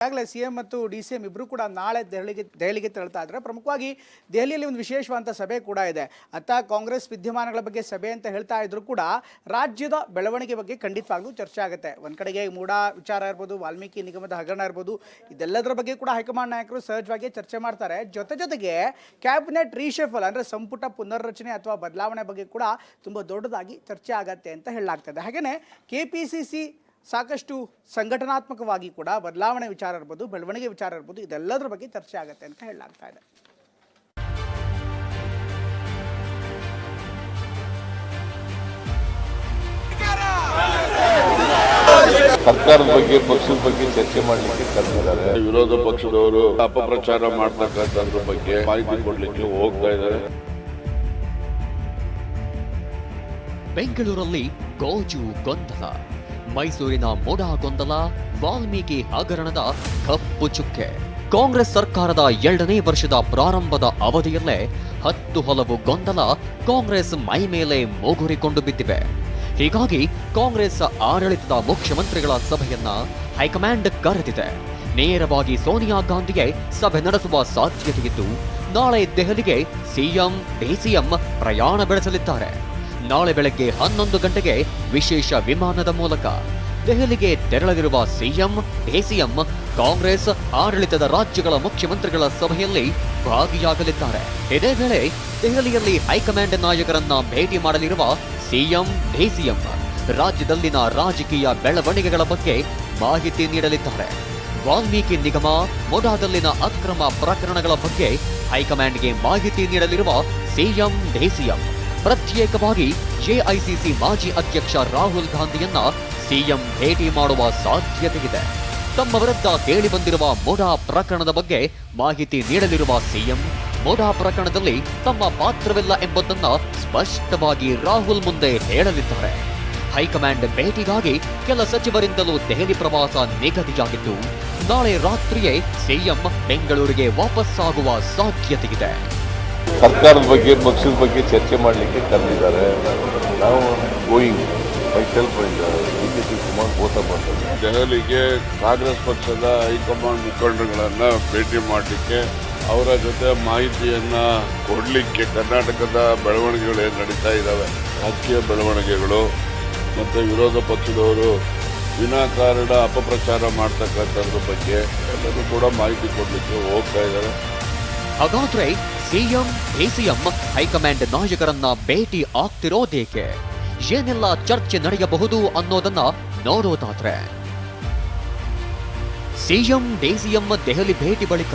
ಈಗಾಗಲೇ C M ಮತ್ತು D C M ಇಬ್ಬರು ಕೂಡ ನಾಳೆ ದೆಹಲಿಗೆ ದೆಹಲಿಗೆ ತೆರಳ್ತಾ ಇದ್ದಾರೆ. ಪ್ರಮುಖವಾಗಿ ದೆಹಲಿಯಲ್ಲಿ ಒಂದು ವಿಶೇಷವಾದಂಥ ಸಭೆ ಕೂಡ ಇದೆ. ಅತ್ತ ಕಾಂಗ್ರೆಸ್ ವಿದ್ಯಮಾನಗಳ ಬಗ್ಗೆ ಸಭೆ ಅಂತ ಹೇಳ್ತಾ ಇದ್ರು ಕೂಡ ರಾಜ್ಯದ ಬೆಳವಣಿಗೆ ಬಗ್ಗೆ ಖಂಡಿತವಾಗ್ಲೂ ಚರ್ಚೆ ಆಗುತ್ತೆ. ಒಂದು ಕಡೆಗೆ ಮೂಡ ವಿಚಾರ ಇರ್ಬೋದು, ವಾಲ್ಮೀಕಿ ನಿಗಮದ ಹಗರಣ ಇರ್ಬೋದು, ಇದೆಲ್ಲದರ ಬಗ್ಗೆ ಕೂಡ ಹೈಕಮಾಂಡ್ ನಾಯಕರು ಸಹಜವಾಗಿ ಚರ್ಚೆ ಮಾಡ್ತಾರೆ. ಜೊತೆ ಜೊತೆಗೆ ಕ್ಯಾಬಿನೆಟ್ ರೀಶಫಲ್ ಅಂದರೆ ಸಂಪುಟ ಪುನರ್ರಚನೆ ಅಥವಾ ಬದಲಾವಣೆ ಬಗ್ಗೆ ಕೂಡ ತುಂಬ ದೊಡ್ಡದಾಗಿ ಚರ್ಚೆ ಆಗತ್ತೆ ಅಂತ ಹೇಳಲಾಗ್ತದೆ. ಹಾಗೆಯೇ ಕೆ ಪಿ ಸಿ ಸಾಕಷ್ಟು ಸಂಘಟನಾತ್ಮಕವಾಗಿ ಕೂಡ ಬದಲಾವಣೆ ವಿಚಾರ ಇರ್ಬೋದು ಬೆಳವಣಿಗೆ ವಿಚಾರ ಇರ್ಬೋದು ಇದೆಲ್ಲದರ ಬಗ್ಗೆ ಚರ್ಚೆ ಆಗುತ್ತೆ ಅಂತ ಹೇಳಲಾಗ್ತಾ ಇದೆ. ಸರ್ಕಾರದ ಬಗ್ಗೆ ಪಕ್ಷದ ಬಗ್ಗೆ ಚರ್ಚೆ ಮಾಡಲಿಕ್ಕೆ ಕರೆದಿದ್ದಾರೆ ವಿರೋಧ ಪಕ್ಷದವರು ಅಪಪ್ರಚಾರ ಮಾಡ್ತಕ್ಕಂಥದ್ರ ಬಗ್ಗೆ ಮಾಹಿತಿ ಕೊಡಲಿಕ್ಕೆ ಹೋಗ್ತಾ ಇದ್ದಾರೆ ಬೆಂಗಳೂರಲ್ಲಿ ಗೋಜು ಗೊಂದಲ. ಮೈಸೂರಿನ ಮೋಡ ಗೊಂದಲ, ವಾಲ್ಮೀಕಿ ಹಗರಣದ ಕಪ್ಪು ಚುಕ್ಕೆ. ಕಾಂಗ್ರೆಸ್ ಸರ್ಕಾರದ ಎರಡನೇ ವರ್ಷದ ಪ್ರಾರಂಭದ ಅವಧಿಯಲ್ಲೇ ಹತ್ತು ಹಲವು ಗೊಂದಲ ಕಾಂಗ್ರೆಸ್ ಮೈ ಮೇಲೆ ಮೋಗುರಿಕೊಂಡು ಬಿದ್ದಿವೆ. ಹೀಗಾಗಿ ಕಾಂಗ್ರೆಸ್ ಆಡಳಿತದ ಮುಖ್ಯಮಂತ್ರಿಗಳ ಸಭೆಯನ್ನ ಹೈಕಮಾಂಡ್ ಕರೆದಿದೆ. ನೇರವಾಗಿ ಸೋನಿಯಾ ಗಾಂಧಿಗೆ ಸಭೆ ನಡೆಸುವ ಸಾಧ್ಯತೆಯಿದ್ದು, ನಾಳೆ ದೆಹಲಿಗೆ ಸಿಎಂ, ಡಿಸಿಎಂ ಪ್ರಯಾಣ ಬೆಳೆಸಲಿದ್ದಾರೆ. ನಾಳೆ ಬೆಳಗ್ಗೆ ಹನ್ನೊಂದು ಗಂಟೆಗೆ ವಿಶೇಷ ವಿಮಾನದ ಮೂಲಕ. ದೆಹಲಿಗೆ ತೆರಳಲಿರುವ ಸಿಎಂ ಡಿಸಿಎಂ ಕಾಂಗ್ರೆಸ್, ಆಡಳಿತದ ರಾಜ್ಯಗಳ ಮುಖ್ಯಮಂತ್ರಿಗಳ ಸಭೆಯಲ್ಲಿ ಭಾಗಿಯಾಗಲಿದ್ದಾರೆ. ಇದೇ ವೇಳೆ ದೆಹಲಿಯಲ್ಲಿ ಹೈಕಮಾಂಡ್ ನಾಯಕರನ್ನ ಭೇಟಿ ಮಾಡಲಿರುವ ಸಿಎಂ, ಡಿಸಿಎಂ ರಾಜ್ಯದಲ್ಲಿನ ರಾಜಕೀಯ ಬೆಳವಣಿಗೆಗಳ ಬಗ್ಗೆ ಮಾಹಿತಿ ನೀಡಲಿದ್ದಾರೆ. ವಾಲ್ಮೀಕಿ ನಿಗಮ, ಮೊಡಾದಲ್ಲಿನ ಅಕ್ರಮ ಪ್ರಕರಣಗಳ ಬಗ್ಗೆ ಹೈಕಮಾಂಡ್ಗೆ ಮಾಹಿತಿ ನೀಡಲಿರುವ ಸಿಎಂ, ಡಿಸಿಎಂ ಪ್ರತ್ಯೇಕವಾಗಿ ಎಐಸಿಸಿ ಮಾಜಿ ಅಧ್ಯಕ್ಷ ರಾಹುಲ್ ಗಾಂಧಿಯನ್ನ ಸಿಎಂ ಭೇಟಿ ಮಾಡುವ ಸಾಧ್ಯತೆಯಿದೆ. ತಮ್ಮ ವಿರುದ್ಧ ಕೇಳಿಬಂದಿರುವ ಬಂದಿರುವ ಮೊಡಾ ಪ್ರಕರಣದ ಬಗ್ಗೆ ಮಾಹಿತಿ ನೀಡಲಿರುವ ಸಿಎಂ ಮೊಡಾ ಪ್ರಕರಣದಲ್ಲಿ ತಮ್ಮ ಪಾತ್ರವಿಲ್ಲ ಎಂಬುದನ್ನ ಸ್ಪಷ್ಟವಾಗಿ ರಾಹುಲ್ ಮುಂದೆ ಹೇಳಲಿದ್ದಾರೆ. ಹೈಕಮಾಂಡ್ ಭೇಟಿಗಾಗಿ ಕೆಲ ಸಚಿವರಿಂದಲೂ ದೆಹಲಿ ಪ್ರವಾಸ ನಿಗದಿಯಾಗಿದ್ದು, ನಾಳೆ ರಾತ್ರಿಯೇ ಸಿಎಂ ಬೆಂಗಳೂರಿಗೆ ವಾಪಸ್ಸಾಗುವ ಸಾಧ್ಯತೆಯಿದೆ. ಸರ್ಕಾರದ ಬಗ್ಗೆ ಪಕ್ಷದ ಬಗ್ಗೆ ಚರ್ಚೆ ಮಾಡಲಿಕ್ಕೆ ಕರೆದಿದ್ದಾರೆ. ನಾವು going myself D K P Kumar ಬೋತ ಮಾಡ್ತಾರೆ. ದೆಹಲಿಗೆ ಕಾಂಗ್ರೆಸ್ ಪಕ್ಷದ ಹೈಕಮಾಂಡ್ ಮುಖಂಡಗಳನ್ನು ಭೇಟಿ ಮಾಡಲಿಕ್ಕೆ ಅವರ ಜೊತೆ ಮಾಹಿತಿಯನ್ನು ಕೊಡಲಿಕ್ಕೆ ಕರ್ನಾಟಕದ ಬೆಳವಣಿಗೆಗಳು ಏನು ನಡೀತಾ ಇದ್ದಾವೆ ರಾಜಕೀಯ ಬೆಳವಣಿಗೆಗಳು ಮತ್ತು ವಿರೋಧ ಪಕ್ಷದವರು ವಿನಾಕಾರಣ ಅಪಪ್ರಚಾರ ಮಾಡ್ತಕ್ಕಂಥದ್ರ ಬಗ್ಗೆ ಎಲ್ಲರೂ ಕೂಡ ಮಾಹಿತಿ ಕೊಡಲಿಕ್ಕೆ ಹೋಗ್ತಾ ಇದ್ದಾರೆ. ಹಾಗಾದ್ರೆ ಸಿಎಂ ಡಿಸಿಎಂ ಹೈಕಮಾಂಡ್ ನಾಯಕರನ್ನ ಭೇಟಿ ಆಗ್ತಿರೋದೇಕೆ? ಏನೆಲ್ಲ ಚರ್ಚೆ ನಡೆಯಬಹುದು ಅನ್ನೋದನ್ನ ನೋಡೋದಾದ್ರೆ ಸಿಎಂ ಡಿಸಿಎಂ ದೆಹಲಿ ಭೇಟಿ ಬಳಿಕ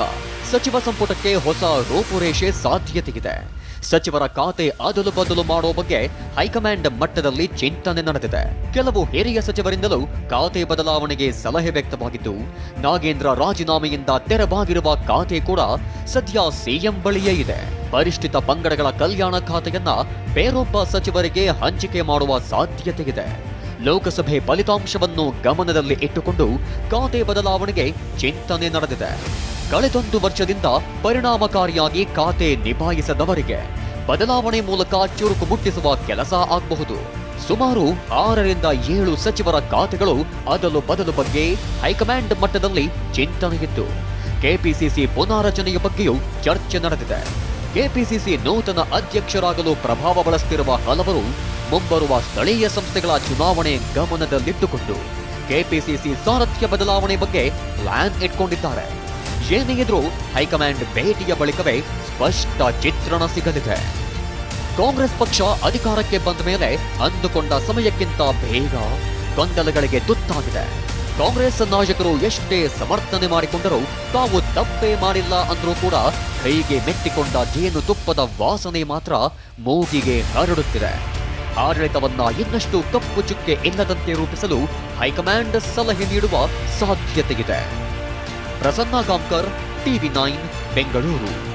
ಸಚಿವ ಸಂಪುಟಕ್ಕೆ ಹೊಸ ರೂಪುರೇಷೆ ಸಾಧ್ಯತೆಯಿದೆ. ಸಚಿವರ ಖಾತೆ ಅದಲು ಬದಲು ಮಾಡುವ ಬಗ್ಗೆ ಹೈಕಮಾಂಡ್ ಮಟ್ಟದಲ್ಲಿ ಚಿಂತನೆ ನಡೆದಿದೆ. ಕೆಲವು ಹಿರಿಯ ಸಚಿವರಿಂದಲೂ ಖಾತೆ ಬದಲಾವಣೆಗೆ ಸಲಹೆ ವ್ಯಕ್ತವಾಗಿದ್ದು, ನಾಗೇಂದ್ರ ರಾಜೀನಾಮೆಯಿಂದ ತೆರವಾಗಿರುವ ಖಾತೆ ಕೂಡ ಸದ್ಯ ಸಿಎಂ ಬಳಿಯೇ ಇದೆ. ಪರಿಷ್ಠಿತ ಪಂಗಡಗಳ ಕಲ್ಯಾಣ ಖಾತೆಯನ್ನ ಬೇರೊಬ್ಬ ಸಚಿವರಿಗೆ ಹಂಚಿಕೆ ಮಾಡುವ ಸಾಧ್ಯತೆ ಇದೆ. ಲೋಕಸಭೆ ಫಲಿತಾಂಶವನ್ನು ಗಮನದಲ್ಲಿ ಇಟ್ಟುಕೊಂಡು ಖಾತೆ ಬದಲಾವಣೆಗೆ ಚಿಂತನೆ ನಡೆದಿದೆ. ಕಳೆದೊಂದು ವರ್ಷದಿಂದ ಪರಿಣಾಮಕಾರಿಯಾಗಿ ಖಾತೆ ನಿಭಾಯಿಸದವರಿಗೆ ಬದಲಾವಣೆ ಮೂಲಕ ಚುರುಕು ಮುಟ್ಟಿಸುವ ಕೆಲಸ ಆಗಬಹುದು. ಸುಮಾರು ಆರರಿಂದ ಏಳು ಸಚಿವರ ಖಾತೆಗಳು ಅದಲು ಬದಲು ಬಗ್ಗೆ ಹೈಕಮಾಂಡ್ ಮಟ್ಟದಲ್ಲಿ ಚಿಂತನೆಯಿತ್ತು. ಕೆಪಿಸಿಸಿ ಪುನಾರಚನೆಯ ಬಗ್ಗೆಯೂ ಚರ್ಚೆ ನಡೆದಿದೆ. ಕೆಪಿಸಿಸಿ ನೂತನ ಅಧ್ಯಕ್ಷರಾಗಲು ಪ್ರಭಾವ ಬಳಸುತ್ತಿರುವ ಹಲವರು ಮುಂಬರುವ ಸ್ಥಳೀಯ ಸಂಸ್ಥೆಗಳ ಚುನಾವಣೆ ಗಮನದಲ್ಲಿಟ್ಟುಕೊಂಡು ಕೆಪಿಸಿಸಿ ಸಾರಥ್ಯ ಬದಲಾವಣೆ ಬಗ್ಗೆ ಪ್ಲಾನ್ ಇಟ್ಕೊಂಡಿದ್ದಾರೆ. ಏನೇ ಇದ್ರೂ ಹೈಕಮಾಂಡ್ ಭೇಟಿಯ ಬಳಿಕವೇ ಸ್ಪಷ್ಟ ಚಿತ್ರಣ ಸಿಗಲಿದೆ. ಕಾಂಗ್ರೆಸ್ ಪಕ್ಷ ಅಧಿಕಾರಕ್ಕೆ ಬಂದ ಮೇಲೆ ಅಂದುಕೊಂಡ ಸಮಯಕ್ಕಿಂತ ಬೇಗ ಗೊಂದಲಗಳಿಗೆ ತುತ್ತಾಗಿದೆ. ಕಾಂಗ್ರೆಸ್ ನಾಯಕರು ಎಷ್ಟೇ ಸಮರ್ಥನೆ ಮಾಡಿಕೊಂಡರೂ ತಾವು ತಪ್ಪೇ ಮಾಡಿಲ್ಲ ಅಂದ್ರೂ ಕೂಡ ಕೈಗೆ ಮೆಟ್ಟಿಕೊಂಡ ಜೇನು ತುಪ್ಪದ ವಾಸನೆ ಮಾತ್ರ ಮೂಗಿಗೆ ಹರಡುತ್ತಿದೆ. ಆಡಳಿತವನ್ನ ಇನ್ನಷ್ಟು ಕಪ್ಪು ಚುಕ್ಕೆ ಇಲ್ಲದಂತೆ ರೂಪಿಸಲು ಹೈಕಮಾಂಡ್ ಸಲಹೆ ನೀಡುವ ಸಾಧ್ಯತೆಯಿದೆ. Prasanna Gaonkar TV nine Bengaluru